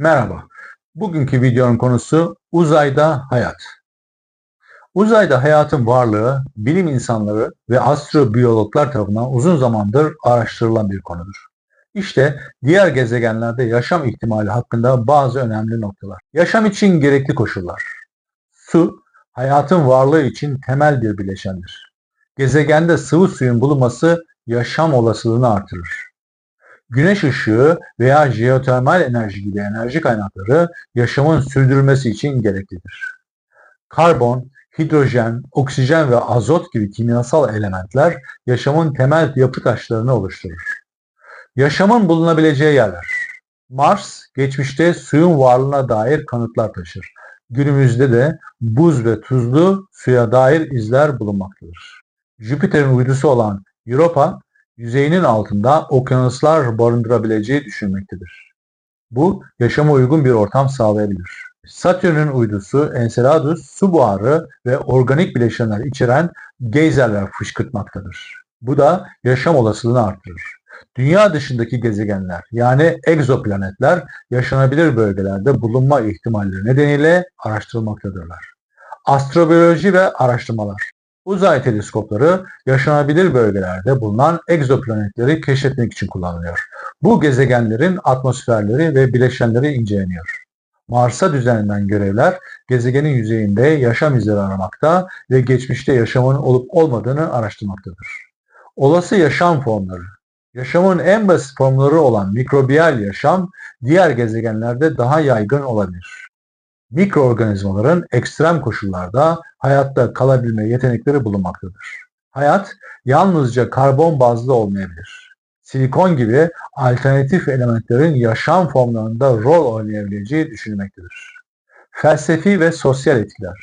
Merhaba. Bugünkü videonun konusu uzayda hayat. Uzayda hayatın varlığı bilim insanları ve astrobiyologlar tarafından uzun zamandır araştırılan bir konudur. İşte diğer gezegenlerde yaşam ihtimali hakkında bazı önemli noktalar. Yaşam için gerekli koşullar. Su, hayatın varlığı için temel bir bileşendir. Gezegende sıvı suyun bulunması yaşam olasılığını artırır. Güneş ışığı veya jeotermal enerji gibi enerji kaynakları yaşamın sürdürülmesi için gereklidir. Karbon, hidrojen, oksijen ve azot gibi kimyasal elementler yaşamın temel yapı taşlarını oluşturur. Yaşamın bulunabileceği yerler. Mars, geçmişte suyun varlığına dair kanıtlar taşır. Günümüzde de buz ve tuzlu suya dair izler bulunmaktadır. Jüpiter'in uydusu olan Europa, yüzeyinin altında okyanuslar barındırabileceği düşünülmektedir. Bu, yaşama uygun bir ortam sağlayabilir. Satürn'ün uydusu Enceladus, su buharı ve organik bileşenler içeren geyzerler fışkırtmaktadır. Bu da yaşam olasılığını artırır. Dünya dışındaki gezegenler yani egzoplanetler yaşanabilir bölgelerde bulunma ihtimalleri nedeniyle araştırılmaktadırlar. Astrobiyoloji ve araştırmalar Uzay teleskopları yaşanabilir bölgelerde bulunan egzoplanetleri keşfetmek için kullanılıyor. Bu gezegenlerin atmosferleri ve bileşenleri inceleniyor. Mars'a düzenlenen görevler gezegenin yüzeyinde yaşam izleri aramakta ve geçmişte yaşamın olup olmadığını araştırmaktadır. Olası yaşam formları Yaşamın en basit formları olan mikrobiyal yaşam diğer gezegenlerde daha yaygın olabilir. Mikroorganizmaların ekstrem koşullarda hayatta kalabilme yetenekleri bulunmaktadır. Hayat yalnızca karbon bazlı olmayabilir. Silikon gibi alternatif elementlerin yaşam formlarında rol oynayabileceği düşünülmektedir. Felsefi ve sosyal etkiler.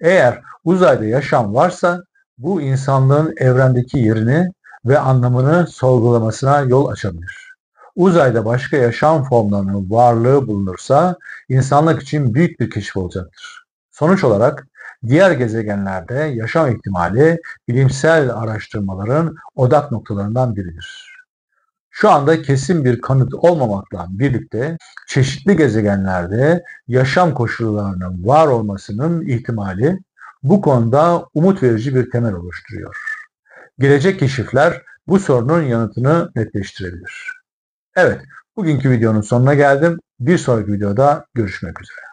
Eğer uzayda yaşam varsa bu insanlığın evrendeki yerini ve anlamını sorgulamasına yol açabilir. Uzayda başka yaşam formlarının varlığı bulunursa insanlık için büyük bir keşif olacaktır. Sonuç olarak diğer gezegenlerde yaşam ihtimali bilimsel araştırmaların odak noktalarından biridir. Şu anda kesin bir kanıt olmamakla birlikte çeşitli gezegenlerde yaşam koşullarının var olmasının ihtimali bu konuda umut verici bir temel oluşturuyor. Gelecek keşifler bu sorunun yanıtını netleştirebilir. Evet, bugünkü videonun sonuna geldim. Bir sonraki videoda görüşmek üzere.